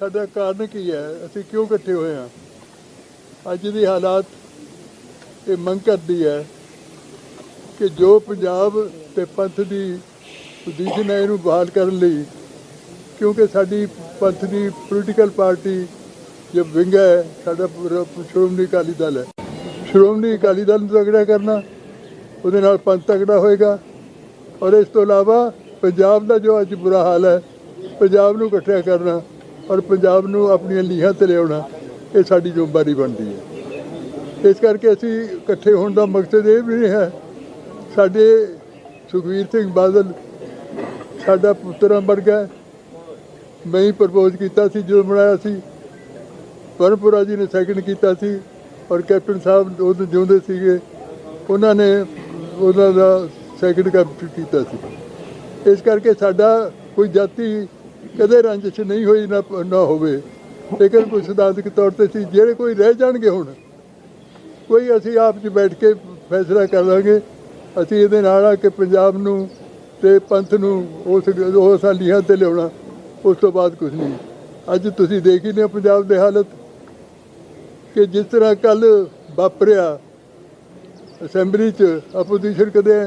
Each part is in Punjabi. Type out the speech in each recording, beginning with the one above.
ਸਾਡਾ ਕਾਰਨ ਕੀ ਹੈ? ਅਸੀਂ ਕਿਉਂ ਇਕੱਠੇ ਹੋਏ ਹਾਂ? ਅੱਜ ਦੀ ਹਾਲਾਤ ਇਹ ਮੰਗ ਕਰਦੀ ਹੈ ਕਿ ਜੋ ਪੰਜਾਬ ਤੇ ਪੰਥ ਦੀ ਪੋਜੀਸ਼ਨ ਹੈ ਇਹਨੂੰ ਬਹਾਲ ਕਰਨ ਲਈ, ਕਿਉਂਕਿ ਸਾਡੀ ਪੰਥ ਦੀ ਪੋਲੀਟੀਕਲ ਪਾਰਟੀ ਜੋ ਵਿੰਗ ਹੈ, ਸਾਡਾ ਸ਼੍ਰੋਮਣੀ ਅਕਾਲੀ ਦਲ ਹੈ। ਸ਼੍ਰੋਮਣੀ ਅਕਾਲੀ ਦਲ ਨੂੰ ਤਗੜਾ ਕਰਨਾ, ਉਹਦੇ ਨਾਲ ਪੰਥ ਤਗੜਾ ਹੋਏਗਾ। ਔਰ ਇਸ ਤੋਂ ਇਲਾਵਾ ਪੰਜਾਬ ਦਾ ਜੋ ਅੱਜ ਬੁਰਾ ਹਾਲ ਹੈ, ਪੰਜਾਬ ਨੂੰ ਇਕੱਠਿਆ ਕਰਨਾ ਔਰ ਪੰਜਾਬ ਨੂੰ ਆਪਣੀਆਂ ਲੀਹਾਂ ਤੇ ਲਿਆਉਣਾ, ਇਹ ਸਾਡੀ ਜ਼ਿੰਮੇਵਾਰੀ ਬਣਦੀ ਹੈ। ਇਸ ਕਰਕੇ ਅਸੀਂ ਇਕੱਠੇ ਹੋਣ ਦਾ ਮਕਸਦ ਇਹ ਵੀ ਨਹੀਂ ਹੈ, ਸਾਡੇ ਸੁਖਵੀਰ ਸਿੰਘ ਬਾਦਲ, ਸਾਡਾ ਪੁੱਤਰਾਂ ਵਰਗਾ ਮੈਂ ਹੀ ਪ੍ਰਪੋਜ਼ ਕੀਤਾ ਸੀ, ਜਦੋਂ ਬਣਾਇਆ ਸੀ। ਪਰਮਪੁਰਾ ਜੀ ਨੇ ਸੈਕਿੰਡ ਕੀਤਾ ਸੀ ਔਰ ਕੈਪਟਨ ਸਾਹਿਬ ਉਦੋਂ ਜਿਉਂਦੇ ਸੀਗੇ, ਉਹਨਾਂ ਨੇ ਉਹਨਾਂ ਦਾ ਸੈਕਿੰਡ ਕੈਪਟਨ ਕੀਤਾ ਸੀ। ਇਸ ਕਰਕੇ ਸਾਡਾ ਕੋਈ ਜਾਤੀ ਕਦੇ ਰੰਜਿਸ਼ ਨਹੀਂ ਹੋਈ ਨਾ ਨਾ ਹੋਵੇ। ਲੇਕਿਨ ਕੋਈ ਸਿਧਾਂਤਕ ਤੌਰ ਤੇ ਸੀ ਜਿਹੜੇ ਕੋਈ ਰਹਿ ਜਾਣਗੇ ਹੁਣ, ਕੋਈ ਅਸੀਂ ਆਪ 'ਚ ਬੈਠ ਕੇ ਫੈਸਲਾ ਕਰ ਲਾਂਗੇ। ਅਸੀਂ ਇਹਦੇ ਨਾਲ ਆ ਕਿ ਪੰਜਾਬ ਨੂੰ ਤੇ ਪੰਥ ਨੂੰ ਉਸ ਉਸ ਲੀਹਾਂ ਤੇ ਲਿਆਉਣਾ, ਉਸ ਤੋਂ ਬਾਅਦ ਕੁਝ ਨਹੀਂ। ਅੱਜ ਤੁਸੀਂ ਦੇਖ ਹੀ ਲਿਆ ਪੰਜਾਬ ਦੇ ਹਾਲਤ। ਕਿ ਜਿਸ ਤਰ੍ਹਾਂ ਕੱਲ ਵਾਪਰਿਆ ਅਸੈਂਬਲੀ 'ਚ ਆਪੋਜੀਸ਼ਨ ਕਦੇ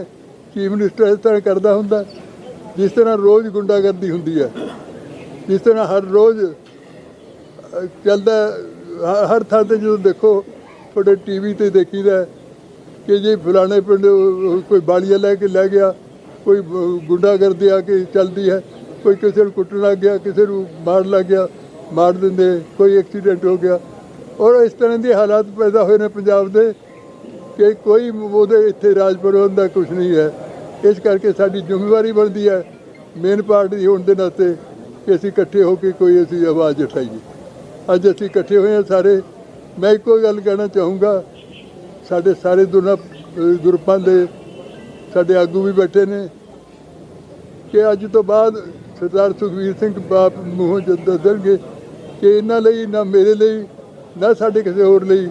ਚੀਫ ਮਿਨਿਸਟਰ ਇਸ ਤਰ੍ਹਾਂ ਕਰਦਾ ਹੁੰਦਾ, ਜਿਸ ਤਰ੍ਹਾਂ ਰੋਜ਼ ਗੁੰਡਾਗਰਦੀ ਹੁੰਦੀ ਹੈ। ਜਿਸ ਤਰ੍ਹਾਂ ਹਰ ਰੋਜ਼ ਚੱਲਦਾ ਹ- ਹਰ ਥਾਂ ਤੇ ਜਦੋਂ ਦੇਖੋ ਤੁਹਾਡੇ ਟੀਵੀ ਤੇ ਦੇਖੀਦਾ ਕਿ ਜੇ ਫਲਾਣੇ ਪਿੰਡ ਕੋਈ ਬਾੜੀਆ ਲੈ ਕੇ ਲੈ ਗਿਆ ਕੋਈ ਅਹ, ਗੁੰਡਾਗਰਦੀ ਆ ਕੇ ਚੱਲਦੀ ਹੈ ਕੋਈ ਕਿਸੇ ਨੂੰ ਕੁੱਟਣ ਲੱਗ ਗਿਆ ਕਿਸੇ ਨੂੰ ਮਾਰ ਲੱਗ ਗਿਆ ਮਾਰ ਦਿੰਦੇ ਕੋਈ ਐਕਸੀਡੈਂਟ ਹੋ ਗਿਆ। ਔਰ ਇਸ ਤਰ੍ਹਾਂ ਦੇ ਹਾਲਾਤ ਪੈਦਾ ਹੋਏ ਨੇ ਪੰਜਾਬ ਦੇ ਕਿ ਕੋਈ ਉਹਦੇ ਇੱਥੇ ਰਾਜ ਪ੍ਰਬੰਧ ਦਾ ਕੁਝ ਨਹੀਂ ਹੈ। ਇਸ ਕਰਕੇ ਸਾਡੀ ਜ਼ਿੰਮੇਵਾਰੀ ਬਣਦੀ ਹੈ ਮੇਨ ਪਾਰਟੀ ਹੋਣ ਦੇ ਨਾਤੇ। ਕਿ ਅਸੀਂ ਇਕੱਠੇ ਹੋ ਕੇ ਕੋਈ ਅਸੀਂ ਆਵਾਜ਼ ਉਠਾਈਏ। ਅੱਜ ਅਸੀਂ ਇਕੱਠੇ ਹੋਏ ਹਾਂ ਸਾਰੇ। ਮੈਂ ਇੱਕੋ ਗੱਲ ਕਹਿਣਾ ਚਾਹੂੰਗਾ, ਸਾਡੇ ਸਾਰੇ ਦੋਨਾਂ ਗਰੁੱਪਾਂ ਦੇ ਸਾਡੇ ਆਗੂ ਵੀ ਬੈਠੇ ਨੇ ਕਿ ਅੱਜ ਤੋਂ ਬਾਅਦ ਸਰਦਾਰ ਸੁਖਵੀਰ ਸਿੰਘ ਬਾਪ ਮੂੰਹੋਂ ਜਦ ਦੱਸਣਗੇ ਕਿ ਇਹਨਾਂ ਲਈ, ਨਾ ਮੇਰੇ ਲਈ, ਨਾ ਸਾਡੇ ਕਿਸੇ ਹੋਰ ਲਈ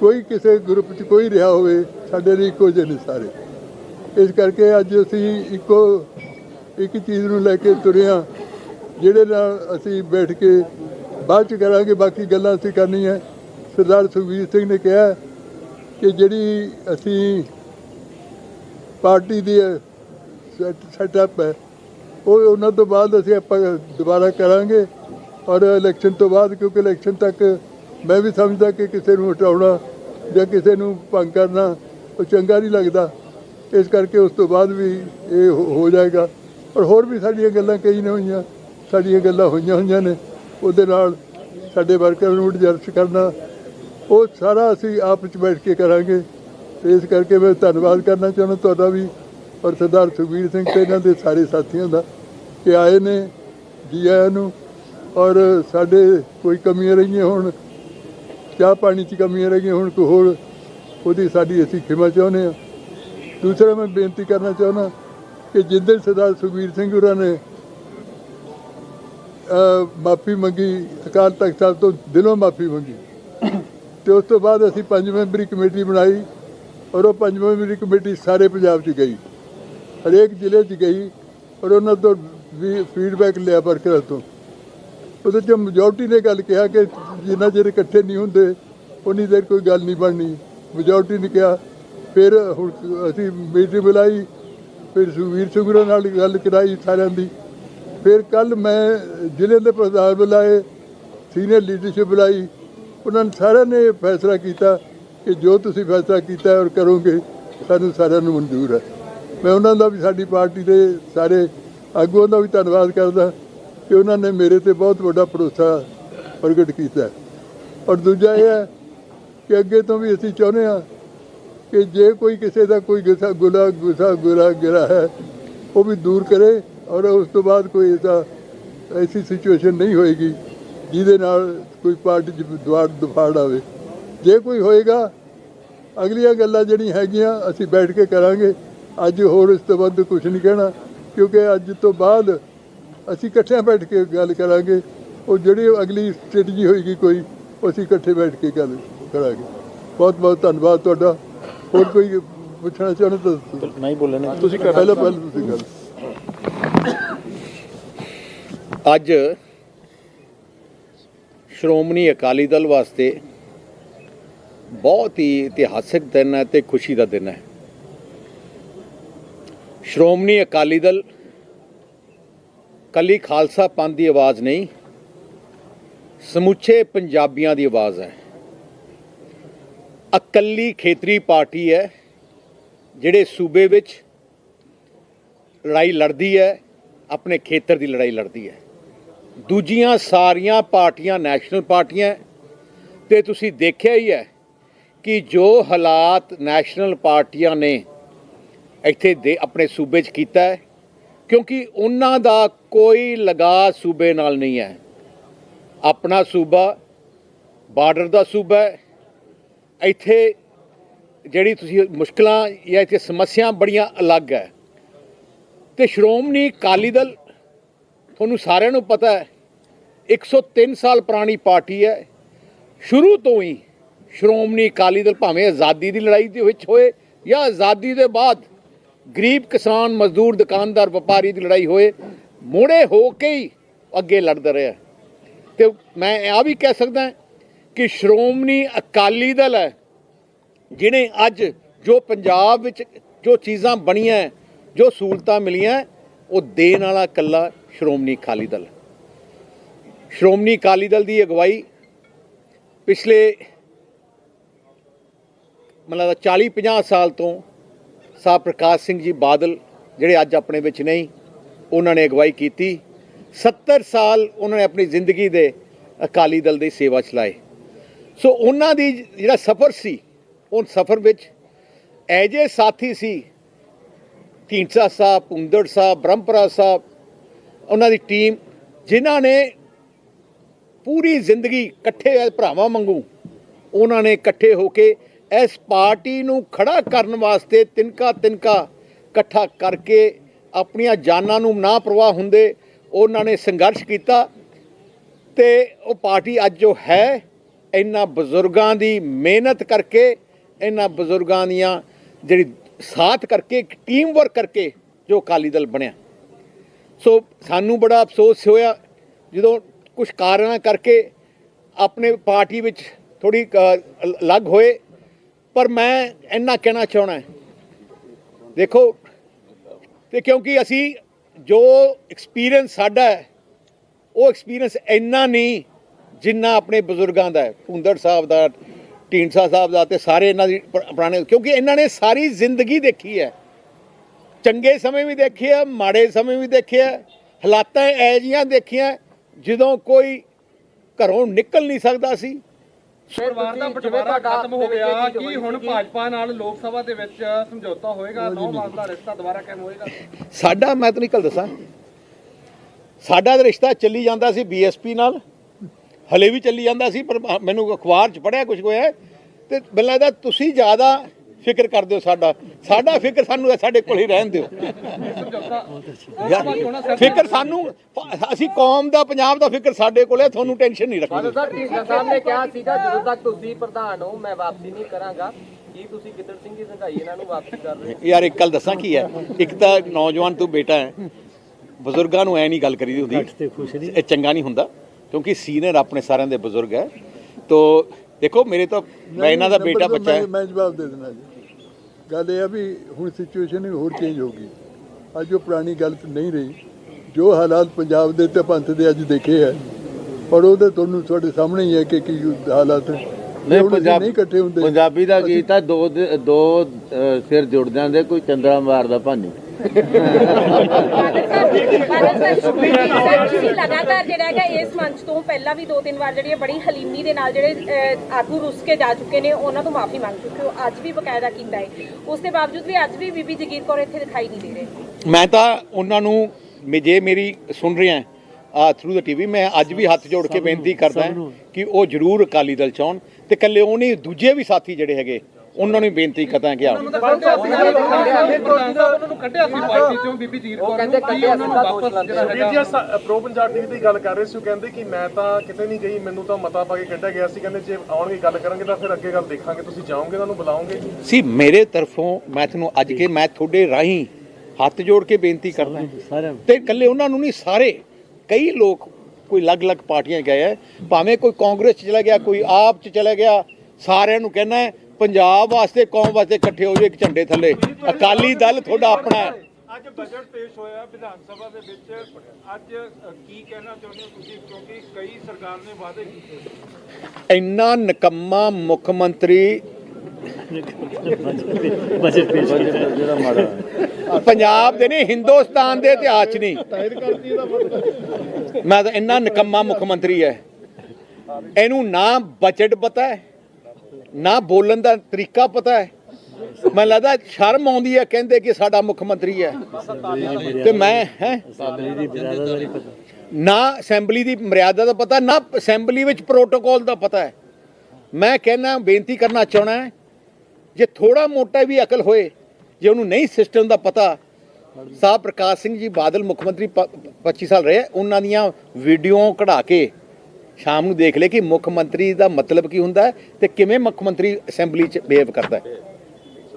ਕੋਈ ਕਿਸੇ ਗਰੁੱਪ 'ਚ ਕੋਈ ਰਿਹਾ ਹੋਵੇ, ਸਾਡੇ ਲਈ ਇੱਕੋ ਜਿਹੇ ਨੇ ਸਾਰੇ। ਇਸ ਕਰਕੇ ਅੱਜ ਅਸੀਂ ਇੱਕੋ ਇੱਕ ਚੀਜ਼ ਨੂੰ ਲੈ ਕੇ ਤੁਰੇ ਹਾਂ। ਜਿਹਦੇ ਨਾਲ ਅਸੀਂ ਬੈਠ ਕੇ ਬਾਅਦ ਚ ਕਰਾਂਗੇ, ਬਾਕੀ ਗੱਲਾਂ ਅਸੀਂ ਕਰਨੀਆਂ। ਸਰਦਾਰ ਸੁਖਬੀਰ ਸਿੰਘ ਨੇ ਕਿਹਾ ਕਿ ਜਿਹੜੀ ਅਸੀਂ ਪਾਰਟੀ ਦੀ ਸੈਟਅਪ ਹੈ, ਉਹ ਉਹਨਾਂ ਤੋਂ ਬਾਅਦ ਅਸੀਂ ਆਪਾਂ ਦੁਬਾਰਾ ਕਰਾਂਗੇ ਔਰ ਇਲੈਕਸ਼ਨ ਤੋਂ ਬਾਅਦ, ਕਿਉਂਕਿ ਇਲੈਕਸ਼ਨ ਤੱਕ ਮੈਂ ਵੀ ਸਮਝਦਾ ਕਿ ਕਿਸੇ ਨੂੰ ਹਟਾਉਣਾ ਜਾਂ ਕਿਸੇ ਨੂੰ ਭੰਗ ਕਰਨਾ, ਉਹ ਚੰਗਾ ਨਹੀਂ ਲੱਗਦਾ। ਇਸ ਕਰਕੇ ਉਸ ਤੋਂ ਬਾਅਦ ਵੀ ਇਹ ਹੋ ਹੋ ਜਾਏਗਾ। ਔਰ ਹੋਰ ਵੀ ਸਾਡੀਆਂ ਗੱਲਾਂ ਕਈ ਨੇ ਹੋਈਆਂ। ਸਾਡੀਆਂ ਗੱਲਾਂ ਹੋਈਆਂ ਹੋਈਆਂ ਨੇ, ਉਹਦੇ ਨਾਲ ਸਾਡੇ ਵਰਕਰ ਨੂੰ ਐਡਜਸਟ ਕਰਨਾ। ਉਹ ਸਾਰਾ ਅਸੀਂ ਆਪ ਵਿੱਚ ਬੈਠ ਕੇ ਕਰਾਂਗੇ। ਇਸ ਕਰਕੇ ਮੈਂ ਧੰਨਵਾਦ ਕਰਨਾ ਚਾਹੁੰਦਾ ਤੁਹਾਡਾ ਵੀ, ਔਰ ਸਰਦਾਰ ਸੁਖਬੀਰ ਸਿੰਘ ਤੇ ਇਹਨਾਂ ਦੇ ਸਾਰੇ ਸਾਥੀਆਂ ਦਾ, ਕਿ ਆਏ ਨੇ, ਜੀ ਆਇਆਂ ਨੂੰ, ਔਰ ਸਾਡੇ ਕੋਈ ਕਮੀਆਂ ਰਹੀਆਂ ਹੁਣ, ਚਾਹ ਪਾਣੀ 'ਚ ਕਮੀਆਂ ਰਹੀਆਂ ਹੁਣ, ਕੋਈ ਹੋਰ, ਉਹਦੀ ਸਾਡੀ ਅਸੀਂ ਖਿਮਾ ਚਾਹੁੰਦੇ ਹਾਂ। ਦੂਸਰਾ ਮੈਂ ਬੇਨਤੀ ਕਰਨਾ ਚਾਹੁੰਦਾ ਕਿ ਜਿੱਦਣ ਸਰਦਾਰ ਸੁਖਬੀਰ ਸਿੰਘ ਹੋਰਾਂ ਨੇ ਮਾਫੀ ਮੰਗੀ, ਅਕਾਲ ਤਖਤ ਸਾਹਿਬ ਤੋਂ ਦਿਲੋਂ ਮਾਫੀ ਮੰਗੀ। ਤੇ ਉਸ ਤੋਂ ਬਾਅਦ ਅਸੀਂ ਪੰਜ ਮੈਂਬਰੀ ਕਮੇਟੀ ਬਣਾਈ ਔਰ ਉਹ ਪੰਜ ਮੈਂਬਰੀ ਕਮੇਟੀ ਸਾਰੇ ਪੰਜਾਬ 'ਚ ਗਈ। ਹਰੇਕ ਜ਼ਿਲ੍ਹੇ 'ਚ ਗਈ ਔਰ ਉਹਨਾਂ ਤੋਂ ਵੀ ਫੀਡਬੈਕ ਲਿਆ ਵਰਕਰਾਂ ਤੋਂ। ਉਹਦੇ 'ਚ ਮੈਜੋਰਟੀ ਨੇ ਗੱਲ ਕਿਹਾ ਕਿ ਜਿੰਨਾ ਚਿਰ ਇਕੱਠੇ ਨਹੀਂ ਹੁੰਦੇ, ਉਨੀ ਦੇਰ ਕੋਈ ਗੱਲ ਨਹੀਂ ਬਣਨੀ। ਮੈਜੋਰਟੀ ਨੇ ਕਿਹਾ, ਫਿਰ ਹੁਣ ਅਸੀਂ ਮੀਟਿੰਗ ਬੁਲਾਈ, ਫਿਰ ਸੁਖਵੀਰ ਸਿੰਘ ਨਾਲ ਗੱਲ ਕਰਾਈ ਸਾਰਿਆਂ ਦੀ। ਫਿਰ ਕੱਲ ਮੈਂ ਜ਼ਿਲ੍ਹੇ ਦੇ ਪ੍ਰਧਾਨ ਬੁਲਾਏ ਸੀਨੀਅਰ ਲੀਡਰਸ਼ਿਪ ਬੁਲਾਈ। ਉਹਨਾਂ ਨੇ ਸਾਰਿਆਂ ਨੇ ਫੈਸਲਾ ਕੀਤਾ ਕਿ ਜੋ ਤੁਸੀਂ ਫੈਸਲਾ ਕੀਤਾ ਔਰ ਕਰੋਗੇ, ਸਾਨੂੰ ਸਾਰਿਆਂ ਨੂੰ ਮਨਜ਼ੂਰ ਹੈ। ਮੈਂ ਉਹਨਾਂ ਦਾ ਵੀ ਸਾਡੀ ਪਾਰਟੀ ਦੇ ਸਾਰੇ ਆਗੂਆਂ ਦਾ ਵੀ ਧੰਨਵਾਦ ਕਰਦਾ ਕਿ ਉਹਨਾਂ ਨੇ ਮੇਰੇ ਤੇ ਬਹੁਤ ਵੱਡਾ ਭਰੋਸਾ ਪ੍ਰਗਟ ਕੀਤਾ। ਔਰ ਦੂਜਾ ਇਹ ਹੈ ਕਿ ਅੱਗੇ ਤੋਂ ਵੀ ਅਸੀਂ ਚਾਹੁੰਦੇ ਹਾਂ ਕਿ ਜੇ ਕੋਈ ਕਿਸੇ ਦਾ ਕੋਈ ਗੁੱਸਾ ਗੁਲਾ ਗੁੱਸਾ ਗੁਲਾ ਗਿਰਾ ਹੈ, ਉਹ ਵੀ ਦੂਰ ਕਰੇ। ਔਰ ਉਸ ਤੋਂ ਬਾਅਦ ਕੋਈ ਐਸਾ ਐਸੀ ਸਿਚੁਏਸ਼ਨ ਨਹੀਂ ਹੋਏਗੀ ਜਿਹਦੇ ਨਾਲ ਕੋਈ ਪਾਰਟੀ 'ਚ ਦੁਆੜ ਦੁਫਾੜ ਆਵੇ। ਜੇ ਕੋਈ ਹੋਏਗਾ ਅਗਲੀਆਂ ਗੱਲਾਂ ਜਿਹੜੀਆਂ ਹੈਗੀਆਂ ਅਸੀਂ ਬੈਠ ਕੇ ਕਰਾਂਗੇ। ਅੱਜ ਹੋਰ ਇਸ ਤੋਂ ਵੱਧ ਕੁਝ ਨਹੀਂ ਕਹਿਣਾ ਕਿਉਂਕਿ ਅੱਜ ਤੋਂ ਬਾਅਦ ਅਸੀਂ ਇਕੱਠਿਆਂ ਬੈਠ ਕੇ ਗੱਲ ਕਰਾਂਗੇ। ਉਹ ਜਿਹੜੀ ਅਗਲੀ ਸਟ੍ਰੈਟਜੀ ਹੋਏਗੀ ਕੋਈ ਅਸੀਂ ਇਕੱਠੇ ਬੈਠ ਕੇ ਗੱਲ ਕਰਾਂਗੇ। ਬਹੁਤ ਬਹੁਤ ਧੰਨਵਾਦ ਤੁਹਾਡਾ। ਹੋਰ ਕੋਈ ਪੁੱਛਣਾ ਚਾਹੁੰਦਾ ਤਾਂ। ਨਹੀਂ ਬੋਲੇ ਨੇ ਤੁਸੀਂ ਪਹਿਲਾਂ ਪਹਿਲਾਂ ਤੁਸੀਂ ਗੱਲ ਅੱਜ ਸ਼੍ਰੋਮਣੀ ਅਕਾਲੀ ਦਲ ਵਾਸਤੇ ਬਹੁਤ ਹੀ ਇਤਿਹਾਸਿਕ ਦਿਨ ਹੈ ਤੇ ਖੁਸ਼ੀ ਦਾ ਦਿਨ ਹੈ। ਸ਼੍ਰੋਮਣੀ ਅਕਾਲੀ ਦਲ ਕੱਲੀ ਖਾਲਸਾ ਪੰਥ ਦੀ ਆਵਾਜ਼ ਨਹੀਂ, ਸਮੁੱਚੇ ਪੰਜਾਬੀਆਂ ਦੀ ਆਵਾਜ਼ ਹੈ। ਇਕੱਲੀ ਖੇਤਰੀ ਪਾਰਟੀ ਹੈ ਜਿਹੜੇ ਸੂਬੇ ਵਿੱਚ ਲੜਾਈ ਲੜਦੀ ਹੈ, ਆਪਣੇ ਖੇਤਰ ਦੀ ਲੜਾਈ ਲੜਦੀ ਹੈ। ਦੂਜੀਆਂ ਸਾਰੀਆਂ ਪਾਰਟੀਆਂ, ਨੈਸ਼ਨਲ ਪਾਰਟੀਆਂ ਹੈ। ਤੇ ਤੁਸੀਂ ਦੇਖਿਆ ਹੀ ਹੈ ਕਿ ਜੋ ਹਾਲਾਤ ਨੈਸ਼ਨਲ ਪਾਰਟੀਆਂ ਨੇ ਇੱਥੇ ਦੇ ਆਪਣੇ ਸੂਬੇ 'ਚ ਕੀਤਾ ਹੈ, ਕਿਉਂਕਿ ਉਹਨਾਂ ਦਾ ਕੋਈ ਲਗਾ ਸੂਬੇ ਨਾਲ ਨਹੀਂ ਹੈ। ਆਪਣਾ ਸੂਬਾ, ਬਾਰਡਰ ਦਾ ਸੂਬਾ ਹੈ। ਇੱਥੇ ਜਿਹੜੀ ਤੁਸੀਂ ਮੁਸ਼ਕਲਾਂ ਜਾਂ ਇੱਥੇ ਸਮੱਸਿਆ ਬੜੀਆਂ ਅਲੱਗ ਹੈ। ਤੇ ਸ਼੍ਰੋਮਣੀ ਅਕਾਲੀ ਦਲ ਤੁਹਾਨੂੰ ਸਾਰਿਆਂ ਨੂੰ ਪਤਾ ਹੈ 103 ਸਾਲ ਪੁਰਾਣੀ ਪਾਰਟੀ ਹੈ। ਸ਼ੁਰੂ ਤੋਂ ਹੀ ਸ਼੍ਰੋਮਣੀ ਅਕਾਲੀ ਦਲ ਭਾਵੇਂ ਆਜ਼ਾਦੀ ਦੀ ਲੜਾਈ ਦੇ ਵਿੱਚ ਹੋਏ ਜਾਂ ਆਜ਼ਾਦੀ ਦੇ ਬਾਅਦ ਗਰੀਬ ਕਿਸਾਨ, ਮਜ਼ਦੂਰ, ਦੁਕਾਨਦਾਰ, ਵਪਾਰੀ ਦੀ ਲੜਾਈ ਹੋਏ, ਮੋੜੇ ਹੋ ਕੇ ਹੀ ਅੱਗੇ ਲੜਦਾ ਰਿਹਾ। ਤੇ ਮੈਂ ਆ ਵੀ ਕਹਿ ਸਕਦਾ ਕਿ ਸ਼੍ਰੋਮਣੀ ਅਕਾਲੀ ਦਲ ਹੈ, ਜਿਹਨੇ ਅੱਜ ਜੋ ਪੰਜਾਬ ਵਿੱਚ ਜੋ ਚੀਜ਼ਾਂ ਬਣੀਆਂ, ਜੋ ਸਹੂਲਤਾਂ ਮਿਲੀਆਂ, ਉਹ ਦੇਣ ਵਾਲਾ ਕੱਲਾ ਸ਼੍ਰੋਮਣੀ ਅਕਾਲੀ ਦਲ। ਸ਼੍ਰੋਮਣੀ ਅਕਾਲੀ ਦਲ ਦੀ ਅਗਵਾਈ ਪਿਛਲੇ ਮਤਲਬ 40 50 ਸਾਲ ਤੋਂ ਸਾਹ ਪ੍ਰਕਾਸ਼ ਸਿੰਘ ਜੀ ਬਾਦਲ ਜਿਹੜੇ ਅੱਜ ਆਪਣੇ ਵਿੱਚ ਨਹੀਂ, ਉਹਨਾਂ ਨੇ ਅਗਵਾਈ ਕੀਤੀ। 70 ਸਾਲ ਉਹਨਾਂ ਨੇ ਆਪਣੀ ਜ਼ਿੰਦਗੀ ਦੇ ਅਕਾਲੀ ਦਲ ਦੀ ਸੇਵਾ ਚਲਾਏ ਸੋ ਉਹਨਾਂ ਦੀ ਜਿਹੜਾ ਸਫ਼ਰ ਸੀ, ਉਹ ਸਫ਼ਰ ਵਿੱਚ ਐਜੇ ਸਾਥੀ ਸੀ, ਢੀਂਡਸਾ ਸਾਹਿਬ ਪੁੰਦੜ ਸਾਹਿਬ, ਬ੍ਰਹਮਪੁਰਾ ਸਾਹਿਬ ਉਹਨਾਂ ਦੀ ਟੀਮ, ਜਿਨ੍ਹਾਂ ਨੇ ਪੂਰੀ ਜ਼ਿੰਦਗੀ ਇਕੱਠੇ ਆ ਭਰਾਵਾਂ ਵਾਂਗੂ, ਉਹਨਾਂ ਨੇ ਇਕੱਠੇ ਹੋ ਕੇ ਇਸ ਪਾਰਟੀ ਨੂੰ ਖੜਾ ਕਰਨ ਵਾਸਤੇ ਤਿਨਕਾ ਤਿਨਕਾ ਇਕੱਠਾ ਕਰਕੇ ਆਪਣੀਆਂ ਜਾਨਾਂ ਨੂੰ ਨਾ ਪ੍ਰਵਾਹ ਹੁੰਦੇ, ਉਹਨਾਂ ਨੇ ਸੰਘਰਸ਼ ਕੀਤਾ ਤੇ ਉਹ ਪਾਰਟੀ ਅੱਜ ਜੋ ਹੈ, ਇਹਨਾਂ ਬਜ਼ੁਰਗਾਂ ਦੀ ਮਿਹਨਤ ਕਰਕੇ, ਇਹਨਾਂ ਬਜ਼ੁਰਗਾਂ ਦੀਆਂ ਜਿਹੜੀ ਸਾਥ ਕਰਕੇ ਟੀਮ ਵਰਕ ਕਰਕੇ ਜੋ ਅਕਾਲੀ ਦਲ ਬਣਿਆ। ਸੋ ਸਾਨੂੰ ਬੜਾ ਅਫਸੋਸ ਹੋਇਆ ਜਦੋਂ ਕੁਝ ਕਾਰਨਾਂ ਕਰਕੇ ਆਪਣੇ ਪਾਰਟੀ ਵਿੱਚ ਥੋੜੀ ਅਲੱਗ ਹੋਏ। ਪਰ ਮੈਂ ਇੰਨਾ ਕਹਿਣਾ ਚਾਹਣਾ ਦੇਖੋ, ਤੇ ਕਿਉਂਕਿ ਅਸੀਂ ਜੋ ਐਕਸਪੀਰੀਅੰਸ ਸਾਡਾ ਹੈ, ਉਹ ਐਕਸਪੀਰੀਅੰਸ ਇੰਨਾ ਨਹੀਂ ਜਿੰਨਾ ਆਪਣੇ ਬਜ਼ੁਰਗਾਂ ਦਾ ਹੈ। ਭੁੰਦੜ ਸਾਹਿਬ ਦਾ, ਢੀਂਡਸਾ ਸਾਹਿਬ ਦਾ ਤੇ ਸਾਰੇ ਇਹਨਾਂ ਦੀ ਪੁਰਾਣੇ ਕਿਉਂਕਿ ਇਹਨਾਂ ਨੇ ਸਾਰੀ ਜ਼ਿੰਦਗੀ ਦੇਖੀ ਹੈ। ਚੰਗੇ ਸਮੇਂ ਵੀ ਦੇਖੇ ਆ ਮਾੜੇ ਸਮੇਂ ਵੀ ਦੇਖੇ ਆ ਹਾਲਾਤਾਂ ਐ ਜੀਆਂ ਦੇਖੀਆਂ ਜਦੋਂ ਕੋਈ ਘਰੋਂ ਨਿਕਲ ਨਹੀਂ ਸਕਦਾ ਸੀ। ਪਰਿਵਾਰ ਦਾ ਬਟਵਾਰਾ ਖਤਮ ਹੋ ਗਿਆ ਕੀ ਹੁਣ ਭਾਜਪਾ ਨਾਲ ਲੋਕ ਸਭਾ ਦੇ ਵਿੱਚ ਸਮਝੌਤਾ ਹੋਏਗਾ ਨੌ ਮਾਸ ਦਾ ਰਿਸ਼ਤਾ ਦੁਬਾਰਾ ਕਾਇਮ ਹੋਏਗਾ? ਸਾਡਾ ਮੈਂ ਤੁਹਾਨੂੰ ਇੱਕ ਗੱਲ ਦੱਸਾਂ ਸਾਡਾ ਰਿਸ਼ਤਾ ਚੱਲੀ ਜਾਂਦਾ ਸੀ ਬੀਐਸਪੀ ਨਾਲ ਹਲੇ ਵੀ ਚੱਲੀ ਜਾਂਦਾ ਸੀ ਪਰ ਮੈਨੂੰ ਅਖਬਾਰ 'ਚ ਪੜਿਆ ਕੁਝ ਹੋਇਆ ਤੇ ਮੈਨੂੰ ਲੱਗਦਾ ਤੁਸੀਂ ਜ਼ਿਆਦਾ ਫਿਕਰ ਕਰਦੇ ਹੋ ਸਾਡਾ। ਸਾਡਾ ਫਿਕਰ ਸਾਨੂੰ ਸਾਡੇ ਕੋਲ ਹੀ ਰਹਿਣ ਦਿਓ। ਫਿਕਰ ਸਾਨੂੰ ਅਸੀਂ ਕੌਮ ਦਾ ਪੰਜਾਬ ਦਾ ਫਿਕਰ ਸਾਡੇ ਕੋਲ ਹੈ ਤੁਹਾਨੂੰ ਟੈਨਸ਼ਨ ਨਹੀਂ ਰੱਖਣੀ। ਸਰ ਢੀਂਡਸਾ ਸਾਹਿਬ ਨੇ ਕਿਹਾ ਸੀਗਾ ਜਦੋਂ ਤੱਕ ਤੁਸੀਂ ਪ੍ਰਧਾਨ ਹੋ ਮੈਂ ਵਾਪਸੀ ਨਹੀਂ ਕਰਾਂਗਾ। ਕੀ ਤੁਸੀਂ ਗਿੱਦੜ ਸਿੰਘ ਦੀ ਸੰਘਾਈ ਇਹਨਾਂ ਨੂੰ ਵਾਪਸੀ ਕਰ ਰਹੇ ਹੋ? ਯਾਰ ਇੱਕ ਗੱਲ ਦੱਸਾਂ ਕੀ ਹੈ? ਇੱਕ ਤਾਂ ਨੌਜਵਾਨ ਤੂੰ ਬੇਟਾ ਹੈ। ਬਜ਼ੁਰਗਾਂ ਨੂੰ ਐ ਨਹੀਂ ਗੱਲ ਕਰੀਦੀ ਹੁੰਦੀ। ਇਹ ਚੰਗਾ ਨਹੀਂ ਹੁੰਦਾ ਕਿਉਂਕਿ ਸੀਨੀਅਰ ਆਪਣੇ ਸਾਰਿਆਂ ਦੇ ਬਜ਼ੁਰਗ ਹੈ। ਤੋ ਦੇਖੋ ਮੇਰੇ ਤਾਂ ਮੈਂ ਇਹਨਾਂ ਦਾ ਬੇਟਾ ਬੱਚਾ ਹੈ। ਮੈਂ ਜਵਾਬ ਦੇ ਦੇਣਾ ਜੀ। ਗੱਲ ਇਹ ਆ ਵੀ ਹੁਣ ਸਿਚੁਏਸ਼ਨ ਹੋਰ ਚੇਂਜ ਹੋ ਗਈ। ਅੱਜ ਉਹ ਪੁਰਾਣੀ ਗੱਲ ਨਹੀਂ ਰਹੀ। ਜੋ ਹਾਲਾਤ ਪੰਜਾਬ ਦੇ ਤੇ ਪੰਥ ਦੇ ਅੱਜ ਦੇਖੇ ਹੈ। ਪਰ ਉਹਦੇ ਤੁਹਾਨੂੰ ਤੁਹਾਡੇ ਸਾਹਮਣੇ ਹੀ ਹੈ ਕਿ ਕੀ ਹਾਲਾਤ ਨਹੀਂ ਪੰਜਾਬ ਨਹੀਂ ਇਕੱਠੇ ਹੁੰਦੇ ਪੰਜਾਬੀ ਦਾ ਗੀਤ ਆ ਦੋ ਦੇ- ਸਿਰ ਜੁੜ ਜਾਂਦੇ ਕੋਈ ਚੰਦਰਾ ਮਾਰਦਾ ਭਾਨੀ। ਤੁਸੀਂ ਲਗਾਤਾਰ ਜਿਹੜਾ ਹੈਗਾ ਇਸ ਮੰਚ ਤੋਂ ਪਹਿਲਾਂ ਵੀ ਦੋ ਤਿੰਨ ਵਾਰ ਜਿਹੜੀ ਹੈ ਬੜੀ ਹਲੀਮੀ ਦੇ ਨਾਲ ਜਿਹੜੇ ਅਹ, ਆਗੂ ਰੁੱਸ ਕੇ ਜਾ ਚੁੱਕੇ ਨੇ ਉਹਨਾਂ ਤੋਂ ਮਾਫੀ ਮੰਗ ਚੁੱਕੇ ਹੋ ਅੱਜ ਵੀ ਬਕਾਇਦਾ ਕੀਤਾ ਹੈ ਉਸ ਦੇ ਬਾਵਜੂਦ ਵੀ ਅੱਜ ਵੀ ਬੀਬੀ ਜਗੀਰ ਕੌਰ ਇੱਥੇ ਦਿਖਾਈ ਨਹੀਂ ਦੇ ਰਹੇ ਮੈਂ ਤਾਂ ਉਹਨਾਂ ਨੂੰ ਮੈਂ- ਜੇ ਮੇਰੀ ਸੁਣ ਰਿਹਾ ਆ ਥਰੂ ਦਾ ਟੀਵੀ ਮੈਂ ਅੱਜ ਵੀ ਹੱਥ ਜੋੜ ਕੇ ਬੇਨਤੀ ਕਰਦਾ ਕਿ ਉਹ ਜ਼ਰੂਰ ਅਕਾਲੀ ਦਲ ਚਾਹਣ ਤੇ ਕੱਲੇ ਉਹ ਨਹੀਂ ਦੂਜੇ ਵੀ ਸਾਥੀ ਜਿਹੜੇ ਹੈਗੇ ਉਹਨਾਂ ਨੂੰ ਬੇਨਤੀ ਕਰਦਾ ਕਿ ਆਓ। ਉਹਨਾਂ ਨੂੰ ਕੱਢਿਆ ਸੀ। ਪਾਰਟੀ ਚੋਂ ਬੀਬੀ ਜੀਰ ਉਹ ਕੌਰ ਕਹਿੰਦੇ ਨੂੰ। ਕੀ ਕੱਢਿਆ ਉਹਨਾਂ ਨੂੰ ਸਿੱਧਾ ਦੋਸ਼ ਵਾਪਸ ਲਾਉਂਦੇ ਜਿਹੜਾ ਵੀਰ ਹੈਗਾ। ਜੀ ਪ੍ਰੋ ਪੰਜਾਬ ਟੀਵੀ ਦੀ ਗੱਲ ਕਰ ਰਹੇ ਸੀ ਉਹ ਕਹਿੰਦੇ ਕਿ ਮੈਂ ਤਾਂ ਕਿਤੇ ਨਹੀਂ ਗਈ ਮੈਨੂੰ ਤਾਂ ਮਤਾ ਪਾ ਕੇ ਕੱਢਿਆ ਗਿਆ ਸੀ। ਕਹਿੰਦੇ ਜੇ ਆਉਣਗੇ ਗੱਲ ਕਰਾਂਗੇ ਤਾਂ ਫਿਰ ਅੱਗੇ ਗੱਲ ਦੇਖਾਂਗੇ ਤੁਸੀਂ ਜਾਓਗੇ ਉਹਨਾਂ ਨੂੰ ਬੁਲਾਓਗੇ। ਸੀ ਮੇਰੇ ਤਰਫੋਂ ਮੈਂ ਤੁਹਾਨੂੰ ਅੱਜ ਕੇ ਮੈਂ ਤੁਹਾਡੇ ਰਾਹੀਂ ਹੱਥ ਜੋੜ ਕੇ ਬੇਨਤੀ ਕਰਦਾ ਤੇ ਇਕੱਲੇ ਉਹਨਾਂ ਨੂੰ ਨਹੀਂ ਸਾਰੇ ਕਈ ਲੋਕ ਕੋਈ ਅਲੱਗ-ਅਲੱਗ ਪਾਰਟੀਆਂ ਗਏ ਹੈ ਭਾਵੇਂ ਕੋਈ ਕਾਂਗਰਸ 'ਚ ਚਲਾ ਗਿਆ ਕੋਈ ਆਪ 'ਚ ਚਲਾ ਗਿਆ ਸਾਰਿਆਂ ਨੂੰ ਕਹਿਣਾ ਹੈ ਪੰਜਾਬ ਵਾਸਤੇ ਕੌਮ ਵਾਸਤੇ ਇਕੱਠੇ ਹੋ ਜਾਓ ਇੱਕ ਝੰਡੇ ਥੱਲੇ। ਅਕਾਲੀ ਦਲ ਤੁਹਾਡਾ ਆਪਣਾ ਹੈ। ਅੱਜ ਬਜਟ ਪੇਸ਼ ਹੋਇਆ ਵਿਧਾਨ ਸਭਾ ਦੇ ਵਿੱਚ। ਅੱਜ ਕੀ ਕਹਿਣਾ ਚਾਹੁੰਦੇ ਹੋ ਤੁਸੀਂ? ਕਿਉਂਕਿ ਕਈ ਸਰਕਾਰ ਨੇ ਵਾਅਦੇ ਕੀਤੇ। ਇੰਨਾ ਨਿਕੰਮਾ ਮੁੱਖ ਮੰਤਰੀ ਜਿਹੜਾ ਮਾੜਾ ਪੰਜਾਬ ਦੇ ਨਹੀਂ ਹਿੰਦੁਸਤਾਨ ਦੇ ਇਤਿਹਾਸ 'ਚ ਨਹੀਂ। ਮੈਂ ਤਾਂ ਇੰਨਾ ਨਿਕੰਮਾ ਮੁੱਖ ਮੰਤਰੀ ਹੈ। ਇਹਨੂੰ ਨਾ ਬਜਟ ਪਤਾ ਹੈ ਨਾ ਬੋਲਣ ਦਾ ਤਰੀਕਾ ਪਤਾ ਹੈ। ਮੈਨੂੰ ਲੱਗਦਾ ਸ਼ਰਮ ਆਉਂਦੀ ਹੈ ਕਹਿੰਦੇ ਕਿ ਸਾਡਾ ਮੁੱਖ ਮੰਤਰੀ ਹੈ। ਤੇ ਮੈਂ ਹੈ? ਨਾ ਅਸੈਂਬਲੀ ਦੀ ਮਰਿਆਦਾ ਦਾ ਪਤਾ ਨਾ ਅਸੈਂਬਲੀ ਵਿੱਚ ਪ੍ਰੋਟੋਕਾਲ ਦਾ ਪਤਾ ਹੈ। ਮੈਂ ਕਹਿੰਦਾ ਬੇਨਤੀ ਕਰਨਾ ਚਾਹਣਾ ਹੈ ਜੇ ਥੋੜਾ ਮੋਟਾ ਵੀ ਅਕਲ ਹੋਏ ਜੇ ਉਹਨੂੰ ਨਹੀਂ ਸਿਸਟਮ ਦਾ ਪਤਾ ਸਾਹਿਬ ਪ੍ਰਕਾਸ਼ ਸਿੰਘ ਜੀ ਬਾਦਲ ਮੁੱਖ ਮੰਤਰੀ ਪ- 25 ਸਾਲ ਰਹੇ ਉਹਨਾਂ ਦੀਆਂ ਵੀਡੀਓ ਕਢਾ ਕੇ ਸ਼ਾਮ ਨੂੰ ਦੇਖ ਲੈ ਕਿ ਮੁੱਖ ਮੰਤਰੀ ਦਾ ਮਤਲਬ ਕੀ ਹੁੰਦਾ ਹੈ ਤੇ ਕਿਵੇਂ ਮੁੱਖ ਮੰਤਰੀ ਅਸੈਂਬਲੀ 'ਚ ਬਿਹੇਵ ਕਰਦਾ ਹੈ।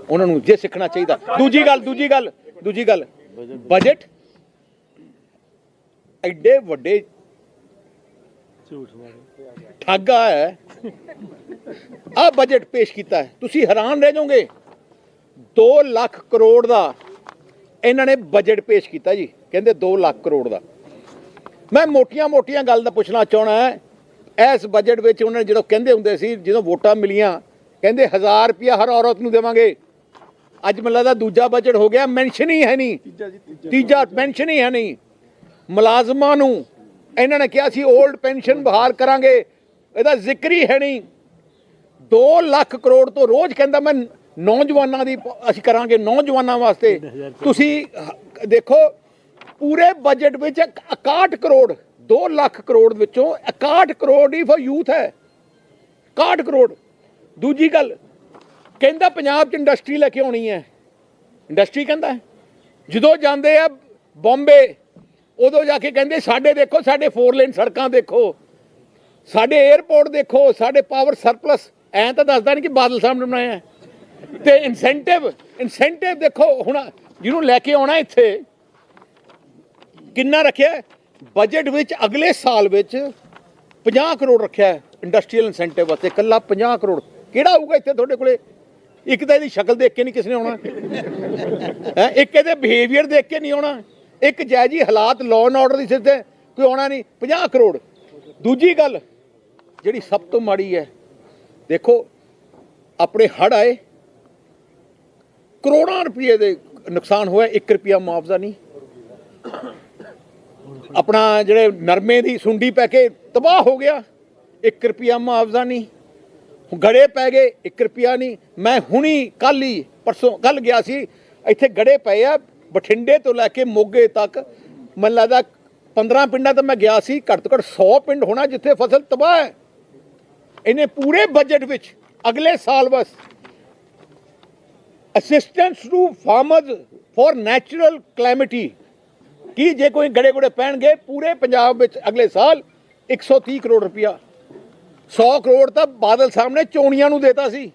ਉਹਨਾਂ ਨੂੰ ਜੇ ਸਿੱਖਣਾ ਚਾਹੀਦਾ। ਦੂਜੀ ਗੱਲ ਦੂਜੀ ਗੱਲ ਦੂਜੀ ਗੱਲ। ਬਜਟ ਐਡੇ ਵੱਡੇ ਠੱਗਾ ਹੈ। ਆ ਬਜਟ ਪੇਸ਼ ਕੀਤਾ ਹੈ। ਤੁਸੀਂ ਹੈਰਾਨ ਰਹਿ ਜਾਓਗੇ। 2 ਲੱਖ ਕਰੋੜ ਦਾ ਇਹਨਾਂ ਨੇ ਬਜਟ ਪੇਸ਼ ਕੀਤਾ ਜੀ। ਕਹਿੰਦੇ 2 ਲੱਖ ਕਰੋੜ ਦਾ। ਮੈਂ ਮੋਟੀਆਂ-ਮੋਟੀਆਂ ਗੱਲ ਦਾ ਪੁੱਛਣਾ ਚਾਹਣਾ ਹੈ। ਇਸ ਬਜਟ ਵਿੱਚ ਉਹਨਾਂ ਨੇ ਜਦੋਂ ਕਹਿੰਦੇ ਹੁੰਦੇ ਸੀ ਜਦੋਂ ਵੋਟਾਂ ਮਿਲੀਆਂ ਕਹਿੰਦੇ 1000 ਰੁਪਇਆ ਹਰ ਔਰਤ ਨੂੰ ਦੇਵਾਂਗੇ। ਅੱਜ ਮੈਨੂੰ ਲੱਗਦਾ ਦੂਜਾ ਬਜਟ ਹੋ ਗਿਆ ਮੈਂਸ਼ਨ ਹੀ ਹੈ ਨਹੀਂ। ਤੀਜਾ ਮੈਂਸ਼ਨ ਹੀ ਹੈ ਨਹੀਂ। ਮੁਲਾਜ਼ਮਾਂ ਨੂੰ ਇਹਨਾਂ ਨੇ ਕਿਹਾ ਸੀ 올ਡ ਪੈਨਸ਼ਨ ਬਹਾਲ ਕਰਾਂਗੇ। ਇਹਦਾ ਜ਼ਿਕਰ ਹੀ ਹੈ ਨਹੀਂ। 2 ਲੱਖ ਕਰੋੜ ਤੋਂ ਰੋਜ਼ ਕਹਿੰਦਾ ਮੈਂ ਨੌਜਵਾਨਾਂ ਦੀ ਅਸੀਂ ਕਰਾਂਗੇ ਨੌਜਵਾਨਾਂ ਵਾਸਤੇ। ਤੁਸੀਂ ਦੇਖੋ ਪੂਰੇ ਬਜਟ ਵਿੱਚ ਇੱਕ 61 ਕਰੋੜ 2 ਲੱਖ ਕਰੋੜ ਵਿੱਚੋਂ 61 ਕਰੋੜ ਹੀ ਫॉर ਯੂਥ ਹੈ। 61 ਕਰੋੜ। ਦੂਜੀ ਗੱਲ, ਕਹਿੰਦਾ ਪੰਜਾਬ 'ਚ ਇੰਡਸਟਰੀ ਲੈ ਕੇ ਆਉਣੀ ਹੈ। ਇੰਡਸਟਰੀ ਕਹਿੰਦਾ ਜਦੋਂ ਜਾਂਦੇ ਆ ਬੰਬੇ, ਉਦੋਂ ਜਾ ਕੇ ਕਹਿੰਦੇ, ਸਾਡੇ ਦੇਖੋ, ਸਾਡੇ 4 ਲੇਨ ਸੜਕਾਂ ਦੇਖੋ। ਸਾਡੇ 에어ਪੋਰਟ ਦੇਖੋ, ਸਾਡੇ ਪਾਵਰ ਸਰਪਲਸ ਐਂ ਤਾਂ ਦੱਸਦਾ ਨਹੀਂ ਕਿ ਬਾਦਲ ਸਾਹਿਬ ਨੇ ਬਣਾਇਆ ਤੇ ਇਨਸੈਂਟਿਵ ਇਨਸੈਂਟਿਵ ਦੇਖੋ, ਹੁਣ ਜਿਹਨੂੰ ਲੈ ਕੇ ਆਉਣਾ ਇੱਥੇ, ਕਿੰਨਾ ਰੱਖਿਆ ਬਜਟ ਵਿੱਚ ਅਗਲੇ ਸਾਲ ਵਿੱਚ 50 ਕਰੋੜ ਰੱਖਿਆ ਹੈ ਇੰਡਸਟਰੀਅਲ ਇਨਸੈਂਟਿਵ ਵਾਸਤੇ ਕੱਲਾ 50 ਕਰੋੜ। ਕਿਹੜਾ ਆਊਗਾ ਇੱਥੇ ਤੁਹਾਡੇ ਕੋਲੇ? ਇੱਕ ਤਾਂ ਇਹਦੀ ਸ਼ਕਲ ਦੇਖ ਕੇ ਨਹੀਂ ਕਿਸੇ ਨੇ ਆਉਣਾ। ਹੈ, ਇੱਕ ਇਹਦੇ ਬਿਹੇਵੀਅਰ ਦੇਖ ਕੇ ਨਹੀਂ ਆਉਣਾ। ਇੱਕ ਜਾਇਜੀ ਹਾਲਾਤ ਲਾਅ ਐਂਡ ਆਰਡਰ ਦੀ ਸਿੱਧੇ ਕੋਈ ਆਉਣਾ ਨਹੀਂ। 50 ਕਰੋੜ। ਦੂਜੀ ਗੱਲ, ਜਿਹੜੀ ਸਭ ਤੋਂ ਮਾੜੀ ਹੈ, ਦੇਖੋ, ਆਪਣੇ ਹੜ ਆਏ। ਕਰੋੜਾਂ ਰੁਪਏ ਦੇ ਨੁਕਸਾਨ ਹੋਇਆ 1 ਰੁਪਿਆ ਮੁਆਵਜ਼ਾ ਨਹੀਂ। ਆਪਣਾ ਜਿਹੜੇ ਨਰਮੇ ਦੀ ਸੁੰਡੀ ਪੈ ਕੇ ਤਬਾਹ ਹੋ ਗਿਆ 1 ਰੁਪਿਆ ਮੁਆਵਜ਼ਾ ਨਹੀਂ। ਗੜੇ ਪੈ ਗਏ 1 ਰੁਪਿਆ ਨਹੀਂ। ਮੈਂ ਹੁਣੀ ਕੱਲ ਹੀ, ਪਰਸੋਂ ਕੱਲ ਗਿਆ ਸੀ, ਇੱਥੇ ਗੜੇ ਪਏ ਆ, ਬਠਿੰਡੇ ਤੋਂ ਲੈ ਕੇ ਮੋਗੇ ਤੱਕ। ਮੈਨੂੰ ਲੱਗਦਾ 15 ਪਿੰਡਾਂ ਤਾਂ ਮੈਂ ਗਿਆ ਸੀ, ਘੱਟ ਤੋਂ ਘੱਟ 100 ਪਿੰਡ ਹੋਣਾ ਜਿੱਥੇ ਫਸਲ ਤਬਾਹ ਹੈ। ਇਹਨੇ ਪੂਰੇ ਬਜਟ ਵਿੱਚ ਅਗਲੇ ਸਾਲ ਬਸ assistance to farmers for natural calamity ਕੀ ਜੇ ਕੋਈ ਗੜੇ ਗੁੜੇ ਪੈਣਗੇ ਪੂਰੇ ਪੰਜਾਬ ਵਿੱਚ ਅਗਲੇ ਸਾਲ 130 ਕਰੋੜ ਰੁਪਇਆ। 100 ਕਰੋੜ ਤਾਂ ਬਾਦਲ ਸਾਹਿਬ ਨੇ ਚੋਣੀਆਂ ਨੂੰ ਦੇਤਾ ਸੀ।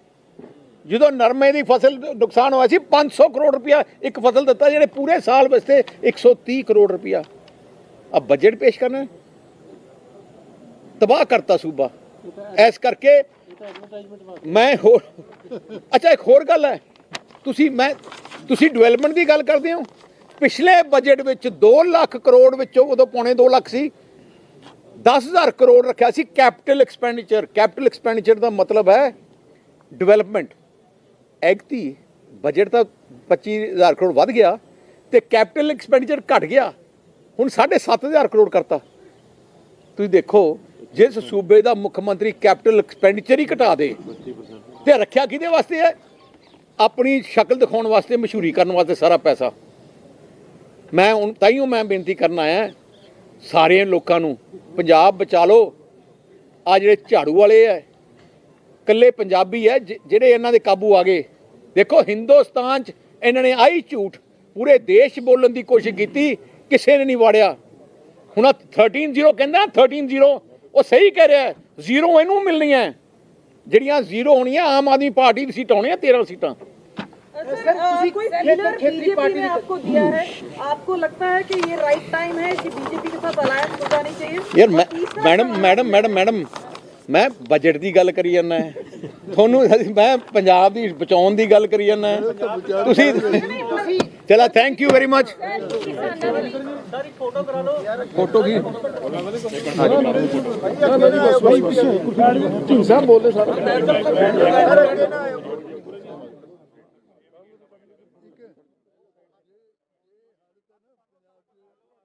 ਜਦੋਂ ਨਰਮੇ ਦੀ ਫਸਲ ਨੁਕਸਾਨ ਹੋਇਆ ਸੀ 500 ਕਰੋੜ ਰੁਪਇਆ ਇੱਕ ਫਸਲ ਦਿੱਤਾ, ਜਿਹੜੇ ਪੂਰੇ ਸਾਲ ਵਾਸਤੇ 130 ਕਰੋੜ ਰੁਪਇਆ। ਆ ਬਜਟ ਪੇਸ਼ ਕਰਨਾ ਤਬਾਹ ਕਰਤਾ ਸੂਬਾ। ਐਸ ਕਰਕੇ ਮੈਂ ਹੋਰ ਅੱਛਾ, ਇੱਕ ਹੋਰ ਗੱਲ ਹੈ। ਤੁਸੀਂ ਮੈਂ ਤੁਸੀਂ ਡਿਵੈਲਪਮੈਂਟ ਦੀ ਗੱਲ ਕਰਦੇ ਹੋ? ਪਿਛਲੇ ਬਜਟ ਵਿੱਚ 2 ਲੱਖ ਕਰੋੜ ਵਿੱਚੋਂ ਉਦੋਂ ਪੌਣੇ 2 ਲੱਖ ਸੀ। 10000 ਕਰੋੜ ਰੱਖਿਆ ਸੀ ਕੈਪੀਟਲ ਐਕਸਪੈਂਡੀਚਰ ਕੈਪੀਟਲ ਐਕਸਪੈਂਡੀਚਰ ਦਾ ਮਤਲਬ ਹੈ ਡਿਵੈਲਪਮੈਂਟ ਐਗਤੀ ਬਜਟ ਤਾਂ 25000 ਕਰੋੜ ਵੱਧ ਗਿਆ ਤੇ ਕੈਪੀਟਲ ਐਕਸਪੈਂਡੀਚਰ ਘਟ ਗਿਆ। ਹੁਣ 7500 ਕਰੋੜ ਕਰਤਾ। ਤੁਸੀਂ ਦੇਖੋ, ਜਿਸ ਸੂਬੇ ਦਾ ਮੁੱਖ ਮੰਤਰੀ ਕੈਪੀਟਲ ਐਕਸਪੈਂਡੀਚਰ ਹੀ ਘਟਾ ਦੇ, ਤੇ ਰੱਖਿਆ ਕਿਹਦੇ ਵਾਸਤੇ ਹੈ? ਆਪਣੀ ਸ਼ਕਲ ਦਿਖਾਉਣ ਵਾਸਤੇ, ਮਸ਼ਹੂਰੀ ਕਰਨ ਵਾਸਤੇ ਸਾਰਾ ਪੈਸਾ। ਮੈਂ ਹੁਣ ਤਾਈਓ ਮੈਂ ਬੇਨਤੀ ਕਰਨ ਆਇਆ ਸਾਰੇ ਲੋਕਾਂ ਨੂੰ, ਪੰਜਾਬ ਬਚਾ ਲਓ। ਆ ਜਿਹੜੇ ਝਾੜੂ ਵਾਲੇ ਐ ਕੱਲੇ ਪੰਜਾਬੀ ਐ ਜਿਹੜੇ ਇਹਨਾਂ ਦੇ ਕਾਬੂ ਆ ਗਏ। ਦੇਖੋ, ਹਿੰਦੁਸਤਾਨ 'ਚ ਇਹਨਾਂ ਨੇ ਆਈ ਝੂਠ ਪੂਰੇ ਦੇਸ਼ ਬੋਲਣ ਦੀ ਕੋਸ਼ਿਸ਼ ਕੀਤੀ, ਕਿਸੇ ਨੇ ਨਹੀਂ ਵਾੜਿਆ। ਹੁਣ 13-0 ਕਹਿੰਦਾ 13-0 ਉਹ ਸਹੀ ਕਹਿ ਰਿਹਾ ਜ਼ੀਰੋ ਇਹਨੂੰ ਮਿਲਣੀਆਂ ਜਿਹੜੀਆਂ ਜ਼ੀਰੋ ਹੋਣੀਆਂ, ਆਮ ਆਦਮੀ ਪਾਰਟੀ ਦੀ ਸੀਟ ਆਉਣੀਆਂ 13 ਸੀਟਾਂ। सर कोई खेतर बीजेपी ने आपको दिया है आपको लगता है कि ये राइट टाइम है कि बीजेपी के साथ अलायंस हो जानी चाहिए ਯਾਰ ਮੈਂ ਮੈਡਮ ਮੈਡਮ ਮੈਡਮ ਮੈਡਮ ਮੈਂ ਬਜਟ ਦੀ ਗੱਲ ਕਰੀ ਜਾਂਦਾ ਤੁਹਾਨੂੰ ਮੈਂ ਪੰਜਾਬ ਦੀ ਬਚਾਉਣ ਦੀ ਗੱਲ ਕਰੀ ਜਾਂਦਾ ਤੁਸੀਂ ਚਲਾ ਥੈਂਕ ਯੂ ਵੈਰੀ ਮਚ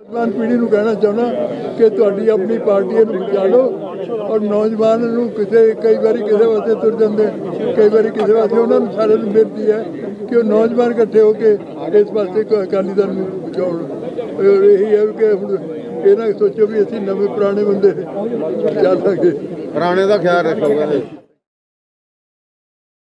ਨੌਜਵਾਨ ਪੀੜ੍ਹੀ ਨੂੰ ਕਹਿਣਾ ਚਾਹੁੰਦਾ ਕਿ ਤੁਹਾਡੀ ਆਪਣੀ ਪਾਰਟੀ ਨੂੰ ਬਚਾ ਲਓ ਔਰ ਨੌਜਵਾਨ ਨੂੰ ਕਿਸੇ, ਕਈ ਵਾਰੀ ਕਿਸੇ ਵਾਸਤੇ ਤੁਰ ਜਾਂਦੇ, ਕਈ ਵਾਰੀ ਕਿਸੇ ਵਾਸਤੇ, ਉਹਨਾਂ ਨੂੰ ਸਾਰਿਆਂ ਨੂੰ ਬੇਨਤੀ ਹੈ ਕਿ ਉਹ ਨੌਜਵਾਨ ਇਕੱਠੇ ਹੋ ਕੇ ਇਸ ਪਾਸੇ ਅਕਾਲੀ ਦਲ ਨੂੰ ਬਚਾਉਣ। ਔਰ ਇਹੀ ਹੈ ਕਿ ਹੁਣ ਇਹਨਾਂ ਸੋਚੋ ਵੀ ਅਸੀਂ ਨਵੇਂ ਪੁਰਾਣੇ ਬੰਦੇ ਚੱਲ ਸਕਦੇ ਪੁਰਾਣੇ ਦਾ ਖਿਆਲ ਰੱਖੋ।